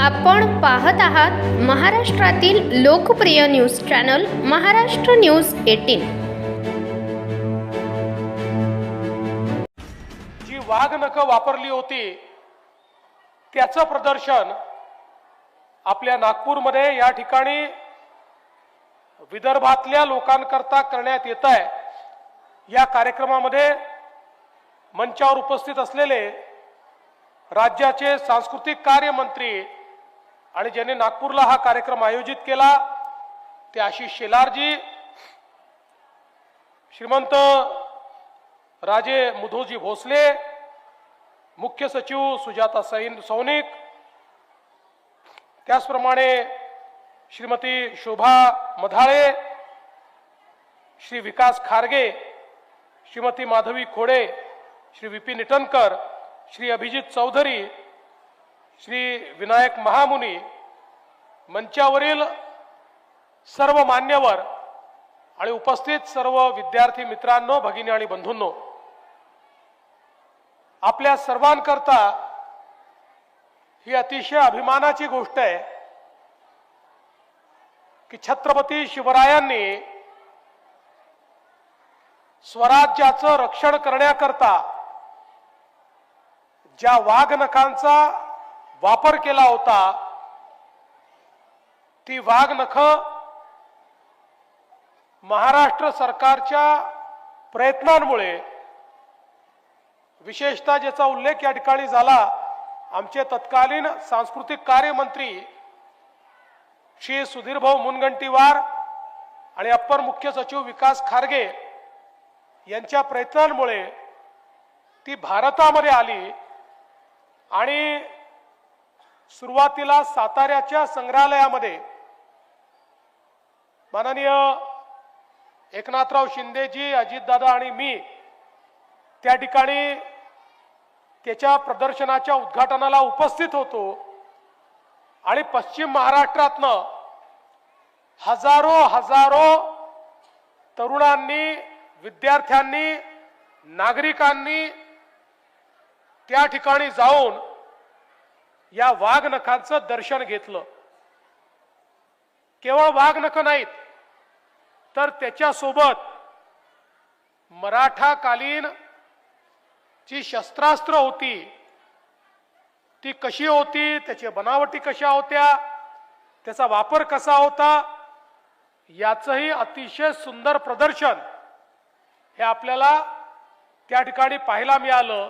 आपण पाहत आहात महाराष्ट्रातील लोकप्रिय news channel Maharashtra news eighteen. जी वाघनखं वापरली होती त्याचं प्रदर्शन आपल्या नागपूरमध्ये या ठिकाणी विदर्भातल्या लोकांकरता करण्यात येत आहे. या कार्यक्रमामध्ये मंचावर उपस्थित असलेले राज्याचे सांस्कृतिक कार्य मंत्री आणि ज्यांनी नागपूरला हा कार्यक्रम आयोजित केला ते आशिष शेलारजी श्रीमंत राजे मुधोजी भोसले मुख्य सचिव सुजाता सैन सौनिक त्याचप्रमाणे श्रीमती शोभा मधाळे श्री विकास खारगे श्रीमती माधवी खोडे श्री विपिन इटनकर श्री अभिजित चौधरी श्री विनायक महामुनी मंचावरील सर्व मान्यवर आणि उपस्थित सर्व विद्यार्थी मित्रांनो भगिनी आणि बंधूंनो आपल्या सर्वांकरता ही अतिशय अभिमानाची गोष्ट आहे की छत्रपती शिवरायांनी स्वराज्याचं रक्षण करण्याकरता ज्या वाघनखांचा वापर केला होता ती वाघनख महाराष्ट्र सरकारच्या प्रयत्नांमुळे विशेषतः ज्याचा उल्लेख या ठिकाणी झाला आमचे तत्कालीन सांस्कृतिक कार्यमंत्री श्री सुधीरभाऊ मुनगंटीवार आणि अप्पर मुख्य सचिव विकास खारगे यांच्या प्रयत्नांमुळे ती भारतामध्ये आली आणि सुरुवातीला साताऱ्याच्या संग्रहालयामध्ये माननीय एकनाथराव शिंदेजी अजितदादा आणि मी त्या ठिकाणी त्याच्या प्रदर्शनाच्या उद्घाटनाला उपस्थित होतो आणि पश्चिम महाराष्ट्रातनं हजारो हजारो तरुणांनी विद्यार्थ्यांनी नागरिकांनी त्या ठिकाणी जाऊन या वाघनखांचं दर्शन घेतलं. केवळ वाघनख नाहीत तर त्याच्यासोबत मराठाकालीन जी शस्त्रास्त्र होती ती कशी होती त्याची बनावटी कशा होत्या त्याचा वापर कसा होता याचंही अतिशय सुंदर प्रदर्शन हे आपल्याला त्या ठिकाणी पाहायला मिळालं.